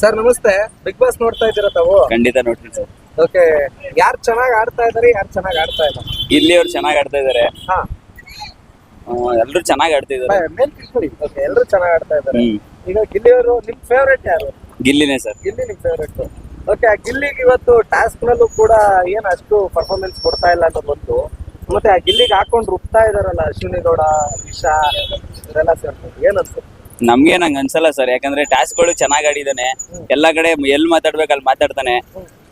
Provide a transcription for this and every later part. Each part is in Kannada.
ಸರ್ ನಮಸ್ತೆ. ಬಿಗ್ ಬಾಸ್ ನೋಡ್ತಾ ಇದ್ದೀರಾ ತಾವು? ಖಂಡಿತ ನೋಡ್ತೀನಿ ಸರ್. ಓಕೆ ಯಾರು ಚೆನ್ನಾಗಿ ಆಡ್ತಾ ಇದಾರೆ ಯಾರು ಚೆನ್ನಾಗಿ ಆಡ್ತಾ ಇಲ್ಲ? ಇಲ್ಲಿ ಅವ್ರು ಚೆನ್ನಾಗಿ ಆಡ್ತಾ ಇದಾರೆ ಹಾ. ಎಲ್ಲರೂ ಚೆನ್ನಾಗಿ ಆಡ್ತಾ ಇದಾರೆ ಮೇಲ್ ಓಕೆ ಎಲ್ಲರೂ ಚೆನ್ನಾಗಿ ಆಡ್ತಾ ಇದ್ದಾರೆ. ಈಗ ಗಿಲ್ಲಿ ಅವರು ನಿಮ್ ಫೇವ್ರೇಟ್ ಯಾರು? ಗಿಲ್ಲಿನೇ ಸರ್. ಗಿಲ್ಲಿ ನಿಮ್ ಫೇವ್ರೇಟ್ ಓಕೆ ಆ ಗಿಲ್ಲಿಗೆ ಇವತ್ತು ಟಾಸ್ಕ್ ನಲ್ಲೂ ಕೂಡ ಏನ್ ಅಷ್ಟು ಪರ್ಫಾರ್ಮೆನ್ಸ್ ಕೊಡ್ತಾ ಇಲ್ಲ ಅಂತ ಬಂತು ಮತ್ತೆ ಆ ಗಿಲ್ಲಿಗೆ ಹಾಕೊಂಡು ರುಬ್ತಾ ಇದಾರಲ್ಲ ಅಶ್ವಿನಿ ಗೌಡ ಇಶಾ ಇವರೆಲ್ಲ ಸೇರ್ಕೊಂಡು. ಏನಂತ? ನಮ್ಗೆ ನಂಗೆ ಅನ್ಸಲ್ಲ ಸರ್ ಯಾಕಂದ್ರೆ ಟಾಸ್ಕ್ಗಳು ಚೆನ್ನಾಗಿ ಆಡಿದಾನೆ ಎಲ್ಲಾ ಕಡೆ ಎಲ್ಲಿ ಮಾತಾಡ್ಬೇಕು ಅಲ್ಲಿ ಮಾತಾಡ್ತಾನೆ.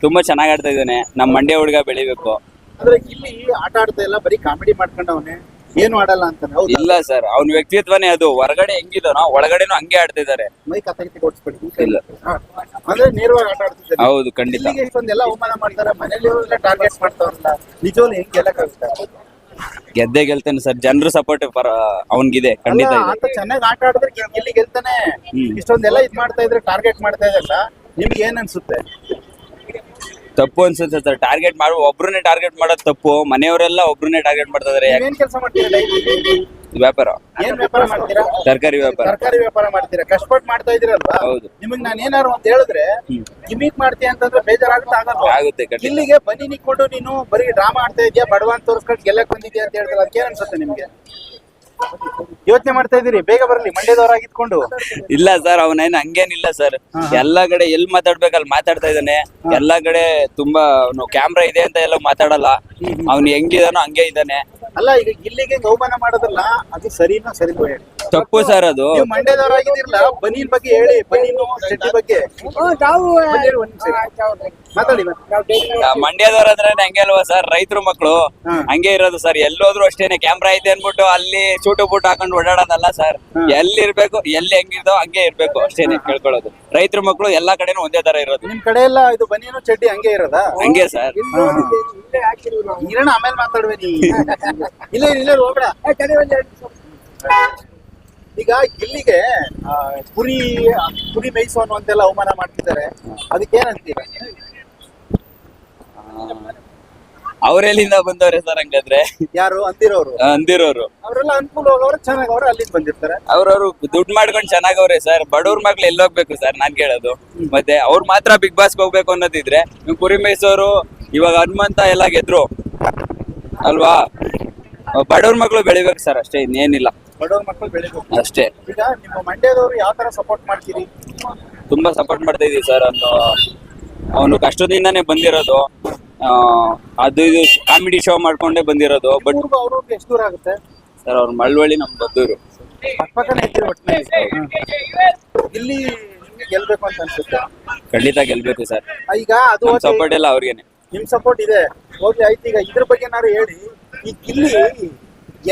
ತುಂಬಾ ಚೆನ್ನಾಗಿ ಆಡ್ತಾ ಇದ್ದಾನೆ. ನಮ್ ಮಂಡ್ಯ ಹುಡುಗ ಬೆಳಿಬೇಕು. ಅಂದ್ರೆ ಇಲ್ಲಿ ಆಟ ಆಡ್ತಾ ಇಲ್ಲ ಬರೀ ಕಾಮಿಡಿ ಮಾಡ್ಕೊಂಡವನೆ. ಏನು ಆಡಲ್ಲ ಅಂತ ಇಲ್ಲ ಸರ್ ಅವ್ನ ವ್ಯಕ್ತಿತ್ವನೇ ಅದು. ಹೊರಗಡೆ ಹೆಂಗಿದಾನೋ ಒಳಗಡೆನೂ ಹಂಗೆ ಆಡ್ತಿದ್ದಾರೆ ಮೈ ಕತ್ತಗಿತಿ ಕೊಡ್ಸ್ಬೇಡಿ. ಇಲ್ಲ. ಅಂದ್ರೆ ನೇರವಾಗಿ ಆಟ ಆಡ್ತಿದ್ದಾರೆ. ಹೌದು ಖಂಡಿತ. ಇಷ್ಟೊಂದೆಲ್ಲ ಅವಮಾನ ಮಾಡ್ತಾರೆ ಮನೇಲಿ ಟಾರ್ಗೆಟ್ ಮಾಡ್ತಾರಲ್ಲ ನಿಜವಾಗ್ಲೂ ಹೆಂಗ್ ಗೆಲ್ಲಕ್ಕಾಗುತ್ತೆ? ಗೆದ್ದೆ ಗೆಲ್ತಾನೆ ಸರ್. ಜನರು ಸಪೋರ್ಟ್ ಪರ ಅವನ್ಗಿದೆ ಖಂಡಿತ ಇದೆ. ಚೆನ್ನಾಗಿ ಆಟ ಆಡಿದ್ರೆ ಗೆ- ಗೆಲ್ಲಿ ಗೆಲ್ತಾನೆ. ಹ್ಮ್. ಇಷ್ಟೊಂದೆಲ್ಲ ಇದ್ ಮಾಡ್ತಾ ಇದ್ರೆ ಟಾರ್ಗೆಟ್ ಮಾಡ್ತಾ ಇದ್ರಲ್ಲ ನಿಮ್ಗೆ ಏನ್ ಅನ್ಸುತ್ತೆ? ತಪ್ಪು ಅನ್ಸುತ್ತೆ ಸರ್. ಟಾರ್ಗೆಟ್ ಮಾಡುವ ಒಬ್ರನ್ನೇ ಟಾರ್ಗೆಟ್ ಮಾಡೋದು ತಪ್ಪು. ಮನೆಯವರೆಲ್ಲ ಒಬ್ರನ್ನೇ ಟಾರ್ಗೆಟ್ ಮಾಡ್ತಾ ಇದಾರೆ. ಯಾಕೆ ಏನ್ ಕೆಲಸ ಮಾಡ್ತೀರಾ ಡೈಲಿ ವ್ಯಾಪಾರ. ಏನ್ ವ್ಯಾಪಾರ ಮಾಡ್ತೀರಾ? ತರಕಾರಿ ವ್ಯಾಪಾರ. ತರಕಾರಿ ವ್ಯಾಪಾರ ಮಾಡ್ತೀರಾ? ಕಷ್ಟಪಟ್ಟು ಮಾಡ್ತಾ ಇದೀರಲ್ವಾ ಹೌದು. ನಿಮಗ್ ನಾನು ಏನಾರು ಅಂತ ಹೇಳಿದ್ರೆ ಗಿಮಿಕ್ ಮಾಡ್ತೀಯ ಅಂತಂದ್ರೆ ಬೇಜಾರಾಗುತ್ತೆ ಆಗಲ್ಲ ಆಗುತ್ತೆ ಇಲ್ಲಿಗೆ ಬನ್ನಿ ನಿಕ್ಕೊಂಡು ನೀನು ಬರೀ ಡ್ರಾಮಾ ಆಡ್ತಾ ಇದೀಯಾ? ಬಡವ ಅಂತ ತೋರಿಸ್ಕೊಂಡು ಗೆಲ್ಲಕ್ ಬಂದಿದ್ಯಾ ಅಂತ ಹೇಳಿದ್ರೆ ಅದಕ್ಕೆ ಅನ್ಸುತ್ತೆ ನಿಮ್ಗೆ? ಯೋಚನೆ ಮಾಡ್ತಾ ಇದೀರಿ ಬೇಗ ಬರಲಿ ಮಂಡ್ಯದವರಾಗಿದ್ಕೊಂಡು ಇಲ್ಲ ಸರ್ ಅವನೇನು ಹಂಗೇನಿಲ್ಲ ಸರ್. ಎಲ್ಲಾ ಕಡೆ ಎಲ್ ಮಾತಾಡ್ಬೇಕು ಅಲ್ಲಿ ಮಾತಾಡ್ತಾ ಇದ್ದಾನೆ. ಎಲ್ಲಾ ಕಡೆ ತುಂಬಾ ಕ್ಯಾಮ್ರಾ ಇದೆ ಅಂತ ಎಲ್ಲ ಮಾತಾಡಲ್ಲ. ಅವ್ನು ಹೆಂಗಿದಾನೋ ಹಂಗೆ ಇದ್ದಾನೆ. ಅಲ್ಲ ಈಗ ಇಲ್ಲಿಗೆ ಗೌಮಾನ ಮಾಡೋದಲ್ಲ ಅದು ಸರಿನಾ ಸರಿ ಹೇಳಿ ತಪ್ಪು ಸರ್ ಅದು. ನೀವು ಮಂಡ್ಯದವರಾಗಿದ್ದೀರಲ್ಲ ಬನೀನ್ ಬಗ್ಗೆ ಹೇಳಿ ಬನೀನು ಬಗ್ಗೆ. ಒಂದ್ ನಿಮಿಷ. ಮಾತಾಡಿ ಮಂಡ್ಯದವ್ರ ಅಂದ್ರೆ ಹಂಗೆ ಅಲ್ವಾ ಸರ್? ರೈತರು ಮಕ್ಕಳು ಹಾ. ಹಂಗೆ ಇರೋದು ಸರ್. ಎಲ್ಲೋದ್ರು ಅಷ್ಟೇನೆ ಕ್ಯಾಮ್ರಾ ಐತೆ ಅನ್ಬಿಟ್ಟು ಅಲ್ಲಿ ಚೂಟು ಬೂಟು ಹಾಕೊಂಡು ಓಡಾಡೋದಲ್ಲ ಸರ್. ಎಲ್ಲಿ ಇರ್ಬೇಕು ಎಲ್ಲಿ ಹೆಂಗಿರ್ದೋ ಹಂಗೆ ಇರ್ಬೇಕು ಅಷ್ಟೇನೆ ಕೇಳ್ಕೊಳ್ಳೋದು. ರೈತರ ಮಕ್ಕಳು ಎಲ್ಲಾ ಕಡೆನೂ ಒಂದೇ ತರ ಇರೋದು. ನಿಮ್ ಕಡೆ ಎಲ್ಲ ಇದು ಬನಿಯನ್ನು ಚಡ್ಡಿ ಹಂಗೆ ಇರೋದ? ಹಂಗೆ ಸರ್. ಇರೋಣ ಆಮೇಲೆ ಮಾತಾಡ್ಬೇಕು ಇಲ್ಲ ಇಲ್ಲ ಹೋಗ್ಬೇಡ. ಈಗ ಇಲ್ಲಿಗೆ ಕುರಿ ಕುರಿ ಮೇಯಿಸು ಅನ್ನುವಂತೆಲ್ಲ ಅವಮಾನ ಮಾಡ್ತಿದ್ದಾರೆ. ಅದಕ್ಕೆ ಅವ್ರೆಲ್ಲಿಂದ ಬಂದವ್ರೆ ಸರ್ ಹಂಗಾದ್ರೆ? ಯಾರು? ಅಂದಿರೋರು. ಅಂದಿರೋರು. ಅವರೆಲ್ಲ ಅನುಕೂಲ ಹೋಗೋರು ಚೆನ್ನಾಗಿ ಅವ್ರು ಅಲ್ಲಿಂದ ಬಂದಿರ್ತಾರೆ. ಅವ್ರವ್ರು ದುಡ್ಡು ಮಾಡ್ಕೊಂಡು ಚೆನ್ನಾಗವ್ರೆ ಸರ್. ಬಡವ್ರ ಮಗ್ಳು ಎಲ್ಲಿ ಹೋಗ್ಬೇಕು ಸರ್ ನಾನ್ ಕೇಳೋದು. ಮತ್ತೆ ಅವ್ರು ಮಾತ್ರ ಬಿಗ್ ಬಾಸ್ ಹೋಗ್ಬೇಕು ಅನ್ನೋದಿದ್ರೆ ನೀವು ಕುರಿ ಮೈಸೂರು ಇವಾಗ ಹನುಮಂತ ಎಲ್ಲ ಗೆದ್ರು. ಅಲ್ವಾ? ಬಡವ್ರ ಮಕ್ಳು ಬೆಳಿಬೇಕು ಸರ್ ಅಷ್ಟೇ ಇನ್ನೇನಿಲ್ಲ. ಬಡವ್ರ ಮಕ್ಳು ಬೆಳಿಬೇಕು. ಅಷ್ಟೇ. ಈಗ ನಿಮ್ಮ ಮಂಡ್ಯದವರು ಯಾವ ತರ ಸಪೋರ್ಟ್ ಮಾಡ್ತೀರಿ? ತುಂಬಾ ಸಪೋರ್ಟ್ ಮಾಡ್ತಾ ಇದೀವಿ ಸರ್. ಅವನು ಅವನು ಕಷ್ಟದಿಂದಾನೇ ಬಂದಿರೋದು. ಅದು ಇದು ಕಾಮಿಡಿ ಶೋ ಮಾಡ್ಕೊಂಡೇ ಬಂದಿರೋದು ಬಟ್ ಊರ್ಗೂ ಅವ್ರಿಗೂ ಎಷ್ಟು ದೂರ ಆಗುತ್ತೆ? ಸರ್ ಅವ್ರ ಮಳವಳ್ಳಿ ನಮ್ ಬದ್ದೂರು ಪಕ್ಕಪಕ್ಕನೇ ಇದ್ದೀರಿ ಒಟ್ಟಿನಲ್ಲಿ. ಇಲ್ಲಿ ನಿಮ್ಗೆ ಗೆಲ್ಬೇಕು ಅಂತ ಅನ್ಸುತ್ತೆ. ಖಂಡಿತ ಗೆಲ್ಬೇಕು ಸರ್. ಆ, ಈಗ ಅದು ಹೋಗ್ಲಿ, ಸಪೋರ್ಟ್ ಎಲ್ಲ ಅವ್ರಿಗೇನೆ. ನಿಮ್ ಸಪೋರ್ಟ್ ಇದೆ. ಓಕೆ ಆಯ್ತು ಈಗ ಇದ್ರ ಬಗ್ಗೆ ಏನಾದ್ರು ಹೇಳಿ. ಈ ಗಿಲ್ಲಿ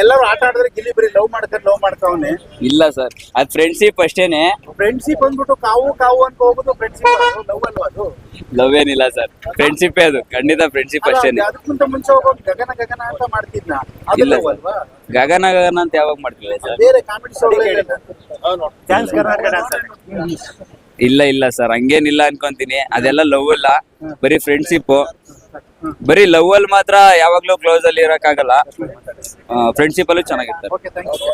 ಎಲ್ಲರೂ ಆಟ ಆಡಿದ್ರೆ ಗಿಲ್ಲಿ ಬರೀ ಲವ್ ಮಾಡ್ತಾರೆ ಲವ್ ಮಾಡ್ತಾವನೆ. ಇಲ್ಲ ಸರ್ ಅದ್ ಫ್ರೆಂಡ್ಶಿಪ್ ಅಷ್ಟೇನೆ. ಫ್ರೆಂಡ್ಶಿಪ್ ಅಂದ್ಬಿಟ್ಟು ಕಾವು ಕಾವು ಅಂತ ಹೋಗೋದು ಫ್ರೆಂಡ್ಶಿಪ್ ಲವ್ ಅಲ್ವಾ ಅದು? ಲವ್ ಏನಿಲ್ಲ ಸರ್ ಫ್ರೆಂಡ್ಶಿಪ್ ಅದು. ಖಂಡಿತ ಫ್ರೆಂಡ್ಶಿಪ್ ಅಷ್ಟೇ ಅಷ್ಟೇನೆ. ಅದಕ್ಕಿಂತ ಮುಂಚೆ ಹೋಗೋದು ಗಗನ ಗಗನ ಅಂತ ಮಾಡ್ತಿದ್ನ? ಅದು ಇಲ್ಲ ಸರ್ ಅಲ್ವಾ? ಗಗನ ಗಗನ ಅಂತ ಯಾವಾಗ ಮಾಡ್ತಿಲ್ಲ ಸರ್ ಬೇರೆ ಕಾಮಿಡಿ ಶೋ ಡ್ಯಾನ್ಸ್ ಕರ್ನಾಟಕ ಇಲ್ಲ ಇಲ್ಲ ಸರ್ ಹಂಗೇನಿಲ್ಲ ಅನ್ಕೊಂತೀನಿ. ಅದೆಲ್ಲ ಲವ್ ಇಲ್ಲ ಬರೀ ಫ್ರೆಂಡ್ಶಿಪ್ ಬರೀ ಲವ್ ಅಲ್ಲಿ ಮಾತ್ರ ಯಾವಾಗ್ಲೂ ಕ್ಲೋಸ್ ಅಲ್ಲಿ ಇರಕ್ಕಾಗಲ್ಲ. ಫ್ರೆಂಡ್ಶಿಪ್ ಅಲ್ಲೂ ಚೆನ್ನಾಗಿರ್ತಾರೆ. Okay thank you